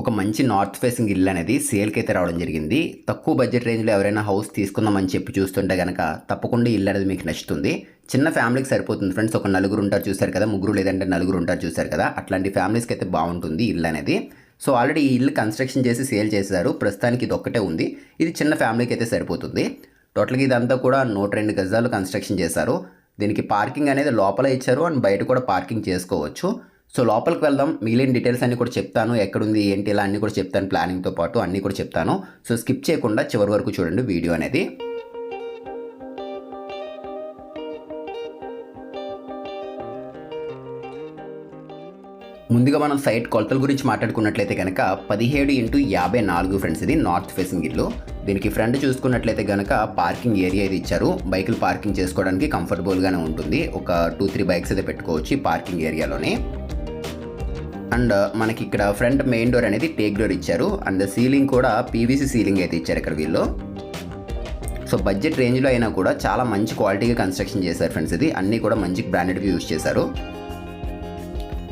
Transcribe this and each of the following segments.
ఒక మంచి north facing ఇల్లు అనేది సేల్కి అయితే రావడం జరిగింది. తక్కువ బడ్జెట్ రేంజ్లో ఎవరైనా హౌస్ తీసుకుందామని చెప్పి చూస్తుంటే కనుక తప్పకుండా ఇల్లు అనేది మీకు నచ్చుతుంది. చిన్న ఫ్యామిలీకి సరిపోతుంది ఫ్రెండ్స్. ఒక నలుగురు ఉంటారు చూశారు కదా ముగ్గురు లేదంటే నలుగురు ఉంటారు చూశారు కదా అట్లాంటి ఫ్యామిలీస్కి అయితే బాగుంటుంది ఇల్లు అనేది. సో ఆల్రెడీ ఈ ఇల్లు కన్స్ట్రక్షన్ చేసి సేల్ చేశారు. ప్రస్తుతానికి ఇది ఒక్కటే ఉంది. ఇది చిన్న ఫ్యామిలీకి అయితే సరిపోతుంది. టోటల్గా ఇదంతా కూడా నూట రెండు గజాలు కన్స్ట్రక్షన్ చేశారు. దీనికి పార్కింగ్ అనేది లోపల ఇచ్చారు. అండ్ బయట కూడా పార్కింగ్ చేసుకోవచ్చు. సో లోపలికి వెళ్దాం. మిగిలిన డీటెయిల్స్ అన్ని కూడా చెప్తాను. ఎక్కడుంది ఏంటి ఇలా అన్నీ కూడా చెప్తాను. ప్లానింగ్తో పాటు అన్నీ కూడా చెప్తాను. సో స్కిప్ చేయకుండా చివరి వరకు చూడండి వీడియో అనేది. ముందుగా మనం సైట్ కొలతల గురించి మాట్లాడుకున్నట్లయితే కనుక పదిహేడు ఇంటూ యాభై నాలుగు ఫ్రెండ్స్ ఇది నార్త్ ఫేసింగ్ ఇల్లు. దీనికి ఫ్రంట్ చూసుకున్నట్లయితే కనుక పార్కింగ్ ఏరియా ఇది ఇచ్చారు. బైకులు పార్కింగ్ చేసుకోవడానికి కంఫర్టబుల్గానే ఉంటుంది. ఒక టూ త్రీ బైక్స్ అయితే పెట్టుకోవచ్చు పార్కింగ్ ఏరియాలోనే. అండ్ మనకి ఇక్కడ ఫ్రంట్ మెయిన్ డోర్ అనేది టేక్ డోర్ ఇచ్చారు. అండ్ సీలింగ్ కూడా పీవీసీ సీలింగ్ అయితే ఇచ్చారు ఇక్కడ వీళ్ళు. సో బడ్జెట్ రేంజ్లో అయినా కూడా చాలా మంచి క్వాలిటీగా కన్స్ట్రక్షన్ చేశారు ఫ్రెండ్స్ ఇది. అన్నీ కూడా మంచి బ్రాండెడ్గా యూజ్ చేశారు.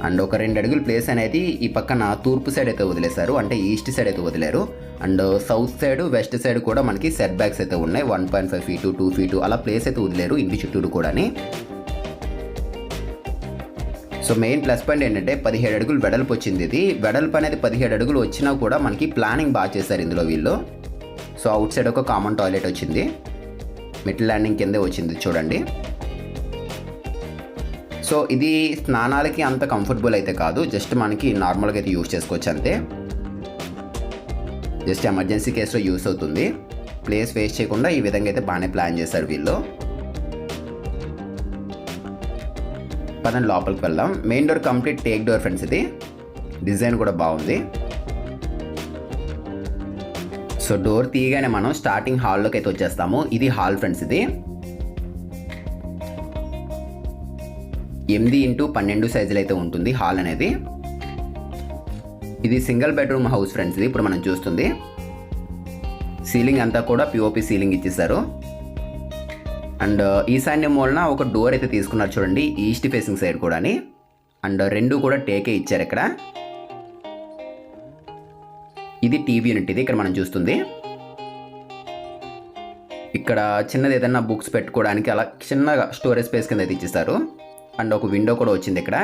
అండ్ ఒక రెండు అడుగుల ప్లేస్ అనేది ఈ పక్కన తూర్పు సైడ్ అయితే వదిలేశారు. అంటే ఈస్ట్ సైడ్ అయితే వదిలేరు. And south side west side కూడా మనకి సెట్ బ్యాక్స్ అయితే ఉన్నాయి. One point five feet two feet అలా ప్లేస్ అయితే వదిలేరు ఇంటి చుట్టూరు కూడాని. సో మెయిన్ ప్లస్ పాయింట్ ఏంటంటే పదిహేడు అడుగులు వెడల్పు వచ్చింది ఇది. వెడల్పు అనేది పదిహేడు అడుగులు వచ్చినా కూడా మనకి ప్లానింగ్ బాగా చేశారు ఇందులో వీళ్ళు. సో అవుట్ సైడ్ ఒక కామన్ టాయిలెట్ వచ్చింది. మిడిల్ ల్యాండింగ్ కిందే వచ్చింది చూడండి. సో ఇది స్నానాలకి అంత కంఫర్టబుల్ అయితే కాదు. జస్ట్ మనకి నార్మల్గా అయితే యూస్ చేసుకోవచ్చు అంతే. జస్ట్ ఎమర్జెన్సీ కేసులో యూస్ అవుతుంది. ప్లేస్ వేస్ట్ చేయకుండా ఈ విధంగా అయితే బాగానే ప్లాన్ చేశారు వీళ్ళు. పదండి లోపలికి వెళ్దాం. Main door complete teak door friends ఇది. డిజైన్ కూడా బాగుంది. సో డోర్ తీయగానే మనం స్టార్టింగ్ హాల్లోకి అయితే వచ్చేస్తాము. ఇది హాల్ ఫ్రెండ్స్ ఇది. ఎనిమిది ఇంటూ పన్నెండు సైజులు అయితే ఉంటుంది హాల్ అనేది. ఇది సింగిల్ బెడ్రూమ్ హౌస్ ఫ్రెండ్స్ ఇది ఇప్పుడు మనం చూస్తుంది. సీలింగ్ అంతా కూడా పిఓపి సీలింగ్ ఇచ్చేసారు అండ్ ఈశాన్య మూలన ఒక డోర్ అయితే తీసుకున్నారు చూడండి ఈస్ట్ ఫేసింగ్ సైడ్ కూడాని. అండ్ రెండు కూడా టేకే ఇచ్చారు ఇక్కడ. ఇది టీవీ యూనిట్ ఇది ఇక్కడ మనం చూస్తుంది. ఇక్కడ చిన్నది ఏదైనా బుక్స్ పెట్టుకోవడానికి అలా చిన్నగా స్టోరేజ్ స్పేస్ కింద అయితే ఇచ్చేస్తారు. అండ్ ఒక విండో కూడా వచ్చింది ఇక్కడ.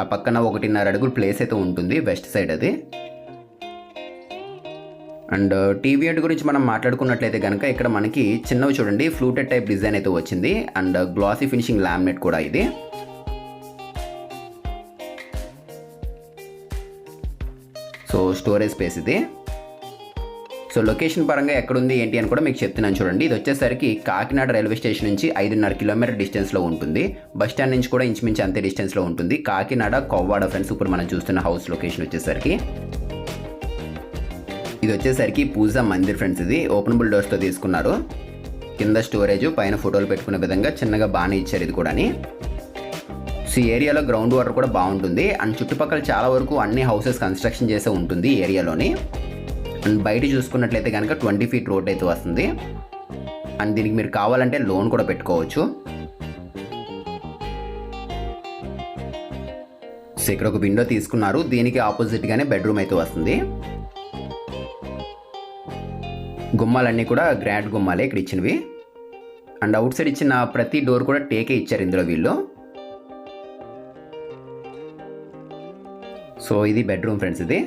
ఆ పక్కన ఒకటిన్నర అడుగులు ప్లేస్ అయితే ఉంటుంది వెస్ట్ సైడ్ అది. అండ్ uh, టీవీఎట్ గురించి మనం మాట్లాడుకున్నట్లయితే కనుక ఇక్కడ మనకి చిన్నవి చూడండి ఫ్లూటెడ్ టైప్ డిజైన్ అయితే వచ్చింది. అండ్ గ్లాసీ ఫినిషింగ్ లామినేట్ కూడా ఇది. సో స్టోరేజ్ స్పేస్ ఇది. సో లొకేషన్ పరంగా ఎక్కడుంది ఏంటి అని కూడా మీకు చెప్తున్నాను చూడండి. ఇది వచ్చేసరికి కాకినాడ రైల్వే స్టేషన్ నుంచి ఐదున్నర కిలోమీటర్ డిస్టెన్స్లో ఉంటుంది. బస్ స్టాండ్ నుంచి కూడా ఇంచుమించు అంతే డిస్టెన్స్లో ఉంటుంది. కాకినాడ కొవ్వాడ ఫ్రెండ్స్ ఇప్పుడు మనం చూస్తున్న హౌస్ లొకేషన్ వచ్చేసరికి. ఇది వచ్చేసరికి పూజా మందిర్ ఫ్రెండ్స్ ఇది. ఓపెనబుల్ డోర్స్తో తీసుకున్నారు. కింద స్టోరేజ్ పైన ఫోటోలు పెట్టుకునే విధంగా చిన్నగా బాగానే ఇచ్చారు ఇది కూడాని. సో ఈ ఏరియాలో గ్రౌండ్ వాటర్ కూడా బాగుంటుంది. అండ్ చుట్టుపక్కల చాలా వరకు అన్ని హౌసెస్ కన్స్ట్రక్షన్ చేసే ఉంటుంది ఈ ఏరియాలోని అండ్ బయట చూసుకున్నట్లయితే కనుక ట్వంటీ ఫీట్ రోడ్ అయితే వస్తుంది. అండ్ దీనికి మీరు కావాలంటే లోన్ కూడా పెట్టుకోవచ్చు. సో ఇక్కడ ఒక విండో తీసుకున్నారు. దీనికి ఆపోజిట్గానే బెడ్రూమ్ అయితే వస్తుంది. గుమ్మాలన్నీ కూడా గ్రాండ్ గుమ్మాలే ఇక్కడ ఇచ్చినవి. అండ్ అవుట్ సైడ్ ఇచ్చిన ప్రతి డోర్ కూడా టేకే ఇచ్చారు ఇందులో వీళ్ళు. సో ఇది బెడ్రూమ్ ఫ్రెండ్స్ ఇది.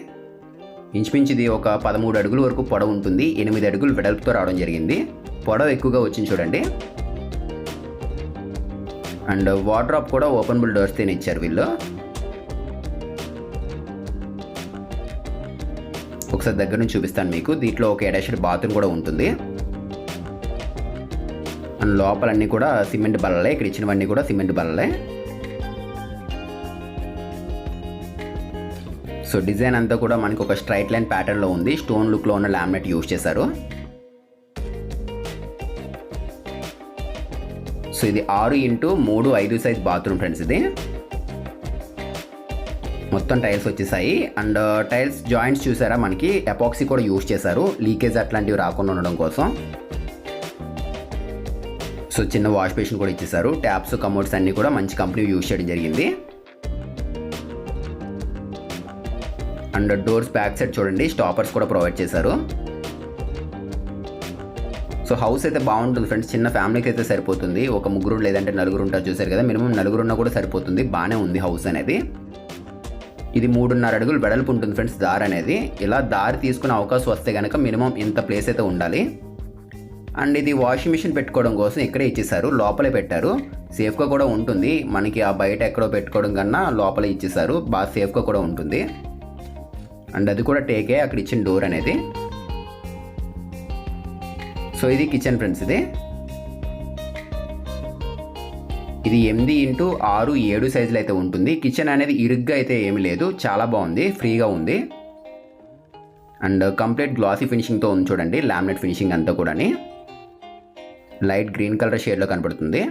ఇంచుమించు ఇది ఒక పదమూడు అడుగుల వరకు పొడవు ఉంటుంది. ఎనిమిది అడుగులు వెడల్పుతో రావడం జరిగింది. పొడవు ఎక్కువగా వచ్చింది చూడండి. అండ్ వార్డ్రాప్ కూడా ఓపెనబుల్ డోర్స్ ఇచ్చారు వీళ్ళు. ఒకసారి దగ్గర నుంచి చూపిస్తాను మీకు. దీంట్లో ఒక అటాచ్డ్ బాత్రూమ్ కూడా ఉంటుంది. అండ్ లోపలన్నీ కూడా సిమెంట్ బల్లలే. ఇక్కడ ఇచ్చినవన్నీ కూడా సిమెంట్ బల్లలే. సో డిజైన్ అంతా కూడా మనకు ఒక స్ట్రైట్ లైన్ ప్యాటర్న్లో ఉంది. స్టోన్ లుక్లో ఉన్న లామినేట్ యూజ్ చేశారు. సో ఇది ఆరు ఇంటూ మూడు ఐదు సైజ్ బాత్రూమ్ ఫ్రెండ్స్ ఇది. మొత్తం టైల్స్ వచ్చేసాయి. అండ్ uh, టైల్స్ జాయింట్స్ చూసారా మనకి? ఎపాక్సీ కూడా యూజ్ చేశారు. లీకేజ్ అట్లాంటివి రాకుండా ఉండడం కోసం. సో చిన్న వాష్ బేసిన్ కూడా ఇచ్చేసారు. ట్యాప్స్ కమోడ్స్ అన్నీ కూడా మంచి కంపెనీ యూజ్ చేయడం జరిగింది. అండ్ డోర్స్ బ్యాక్ సైడ్ చూడండి. స్టాపర్స్ కూడా ప్రొవైడ్ చేశారు. సో హౌస్ అయితే బాగుంటుంది ఫ్రెండ్స్. చిన్న ఫ్యామిలీకి అయితే సరిపోతుంది. ఒక ముగ్గురు లేదంటే నలుగురు ఉంటారు. చూసారు కదా మినిమం నలుగురు ఉన్నా కూడా సరిపోతుంది. బాగానే ఉంది హౌస్ అనేది. ఇది మూడున్నర అడుగులు వెడల్పు ఉంటుంది ఫ్రెండ్స్ దారి అనేది. ఇలా దారి తీసుకునే అవకాశం వస్తే కనుక మినిమం ఇంత ప్లేస్ అయితే ఉండాలి. అండ్ ఇది వాషింగ్ మిషన్ పెట్టుకోవడం కోసం ఇక్కడే ఇచ్చేసారు లోపలే పెట్టారు. సేఫ్గా కూడా ఉంటుంది. మనకి ఆ బయట ఎక్కడో పెట్టుకోవడం కన్నా లోపలే ఇచ్చేసారు బాగా సేఫ్గా కూడా ఉంటుంది. అండ్ అది కూడా టేకే అక్కడ ఇచ్చిన డోర్ అనేది. సో ఇది కిచెన్ ఫ్రెండ్స్ ఇది. ఇది ఎనిమిది ఇంటూ ఆరు ఏడు సైజులు అయితే ఉంటుంది. కిచెన్ అనేది ఇరుగ్గా అయితే ఏమి లేదు. చాలా బాగుంది. ఫ్రీగా ఉంది. అండ్ కంప్లీట్ గ్లాసీ ఫినిషింగ్తో ఉంది చూడండి. లామినేట్ ఫినిషింగ్ అంతా కూడాని. లైట్ గ్రీన్ కలర్ షేడ్లో కనపడుతుంది.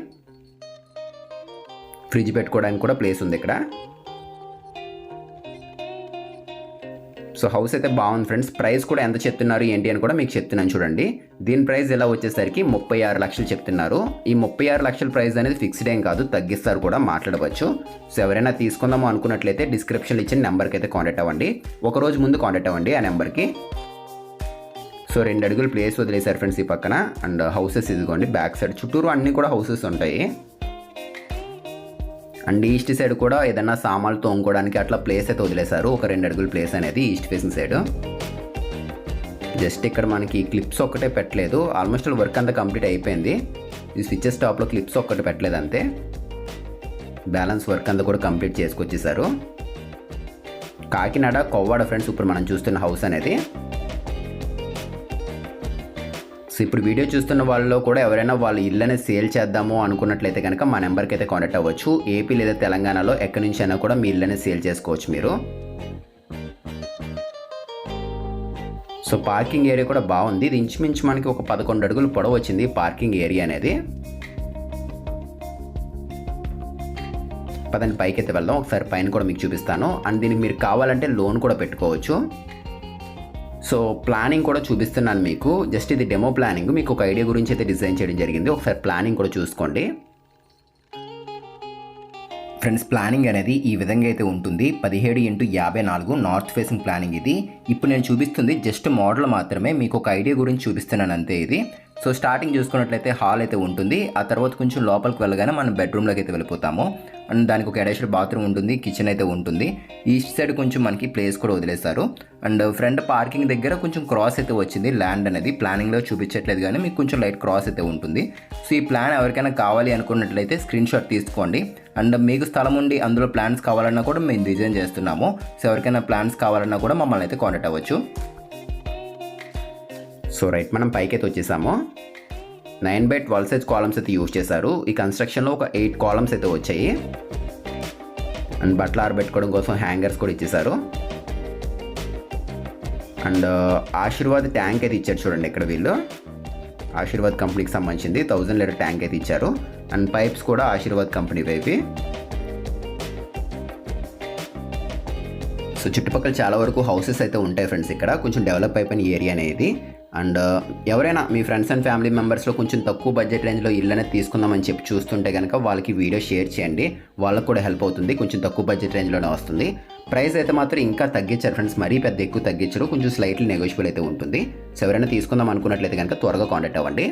ఫ్రిడ్జ్ పెట్టుకోవడానికి కూడా ప్లేస్ ఉంది ఇక్కడ. సో హౌస్ అయితే బాగుంది ఫ్రెండ్స్. ప్రైస్ కూడా ఎంత చెప్తున్నారు ఏంటి అని కూడా మీకు చెప్తున్నాను చూడండి. దీని ప్రైస్ ఎలా వచ్చేసరికి ముప్పై ఆరు లక్షలు చెప్తున్నారు. ఈ ముప్పై ఆరు లక్షల ప్రైస్ అనేది ఫిక్స్డ్ ఏం కాదు తగ్గిస్తారు కూడా మాట్లాడవచ్చు. సో ఎవరైనా తీసుకుందాము అనుకున్నట్లయితే డిస్క్రిప్షన్లో ఇచ్చిన నెంబర్కి అయితే కాంటాక్ట్ అవ్వండి. ఒక రోజు ముందు కాంటాక్ట్ అవ్వండి ఆ నెంబర్కి. సో రెండు అడుగులు ప్లేస్ వదిలేశారు ఫ్రెండ్స్ ఈ పక్కన. అండ్ హౌసెస్ ఇదిగోండి బ్యాక్ సైడ్ చుట్టూరు అన్నీ కూడా హౌసెస్ ఉంటాయి. అండ్ ఈస్ట్ సైడ్ కూడా ఏదైనా సామాన్లు తోముకోవడానికి అట్లా ప్లేస్ అయితే వదిలేశారు. ఒక రెండు అడుగుల ప్లేస్ అనేది ఈస్ట్ ఫేసింగ్ సైడ్ జస్ట్ ఇక్కడ మనకి క్లిప్స్ ఒక్కటే పెట్టలేదు. ఆల్మోస్ట్ వర్క్ అంతా కంప్లీట్ అయిపోయింది. ఈ స్విచ్చెస్ టాప్లో క్లిప్స్ ఒక్కటి పెట్టలేదు అంతే. బ్యాలెన్స్ వర్క్ అంతా కూడా కంప్లీట్ చేసుకొచ్చేసారు కాకినాడ కొవ్వాడ ఫ్రెండ్స్ ఇప్పుడు మనం చూస్తున్న హౌస్ అనేది. సో ఇప్పుడు వీడియో చూస్తున్న వాళ్ళలో కూడా ఎవరైనా వాళ్ళ ఇళ్ళని సేల్ చేద్దాము అనుకున్నట్లయితే కనుక మా నెంబర్కి అయితే కాంటాక్ట్ అవ్వచ్చు. ఏపీ లేదా తెలంగాణలో ఎక్కడి నుంచి అయినా కూడా మీ ఇళ్ళని సేల్ చేసుకోవచ్చు మీరు. సో పార్కింగ్ ఏరియా కూడా బాగుంది. ఇది ఇంచుమించు మనకి ఒక పదకొండు అడుగులు పొడవు వచ్చింది పార్కింగ్ ఏరియా అనేది. పదండి పైకి అయితే వెళ్దాం. ఒకసారి పైన కూడా మీకు చూపిస్తాను. అండ్ దీనికి మీరు కావాలంటే లోన్ కూడా పెట్టుకోవచ్చు. సో ప్లానింగ్ కూడా చూపిస్తున్నాను మీకు. జస్ట్ ఇది డెమో ప్లానింగ్. మీకు ఒక ఐడియా గురించి అయితే డిజైన్ చేయడం జరిగింది. ఒకసారి ప్లానింగ్ కూడా చూసుకోండి. ఫ్రెండ్స్ ప్లానింగ్ అనేది ఈ విధంగా అయితే ఉంటుంది. పదిహేడు ఇంటూ యాభై నాలుగు నార్త్ ఫేసింగ్ ప్లానింగ్ ఇది. ఇప్పుడు నేను చూపిస్తుంది జస్ట్ మోడల్ మాత్రమే. మీకు ఒక ఐడియా గురించి చూపిస్తున్నాను అంతే ఇది. సో స్టార్టింగ్ చూసుకున్నట్లయితే హాల్ అయితే ఉంటుంది. ఆ తర్వాత కొంచెం లోపలికి వెళ్ళగానే మనం బెడ్రూమ్లోకి అయితే వెళ్ళిపోతాము. అండ్ దానికి ఒక అటాచ్డ్ బాత్రూమ్ ఉంటుంది. కిచెన్ అయితే ఉంటుంది. ఈస్ట్ సైడ్ కొంచెం మనకి ప్లేస్ కూడా వదిలేస్తారు అండ్ ఫ్రంట్ పార్కింగ్ దగ్గర కొంచెం క్రాస్ అయితే వచ్చింది. ల్యాండ్ అనేది ప్లానింగ్లో చూపించట్లేదు కానీ మీకు కొంచెం లైట్ క్రాస్ అయితే ఉంటుంది. సో ఈ ప్లాన్ ఎవరికైనా కావాలి అనుకున్నట్లయితే స్క్రీన్ షాట్ తీసుకోండి. అండ్ మీకు స్థలం ఉండి అందులో ప్లాన్స్ కావాలన్నా కూడా మేము డిజైన్ చేస్తున్నాము. సో ఎవరికైనా ప్లాన్స్ కావాలన్నా కూడా మమ్మల్ని అయితే కాంటాక్ట్ అవ్వచ్చు. సో రైట్ మనం పైకైతే అయితే వచ్చేసాము. Nine by twelve size columns అయితే యూజ్ చేశారు. ఈ కన్స్ట్రక్షన్లో ఒక ఎయిట్ కాలమ్స్ అయితే వచ్చాయి. అండ్ బట్టలు ఆరబెట్టుకోవడం కోసం హ్యాంగర్స్ కూడా ఇచ్చేసారు అండ్ uh, ఆశీర్వాద్ ట్యాంక్ అయితే ఇచ్చారు చూడండి ఇక్కడ వీళ్ళు. ఆశీర్వాద్ కంపెనీకి సంబంధించింది. థౌజండ్ లీటర్ ట్యాంక్ అయితే ఇచ్చారు. అండ్ పైప్స్ కూడా ఆశీర్వాద్ కంపెనీ వైపు. సో చుట్టుపక్కల చాలా వరకు హౌసెస్ అయితే ఉంటాయి ఫ్రెండ్స్ ఇక్కడ. కొంచెం డెవలప్ అయిపోయిన ఏరియా అనేది. అండ్ ఎవరైనా మీ ఫ్రెండ్స్ అండ్ ఫ్యామిలీ మెంబర్స్లో కొంచెం తక్కువ బడ్జెట్ రేంజ్లో ఇల్లు అనేది తీసుకుందామని చెప్పి చూస్తుంటే కనుక వాళ్ళకి వీడియో షేర్ చేయండి. వాళ్ళకు కూడా హెల్ప్ అవుతుంది. కొంచెం తక్కువ బడ్జెట్ రేంజ్లోనే వస్తుంది. ప్రైస్ అయితే మాత్రం ఇంకా తగ్గించారు ఫ్రెండ్స్. మరీ పెద్ద ఎక్కువ తగ్గించరు. కొంచెం స్లైట్లీ నెగోషియబుల్ అయితే ఉంటుంది. సో ఎవరైనా తీసుకుందాం అనుకున్నట్లయితే కనుక త్వరగా కాంటాక్ట్ అవ్వండి.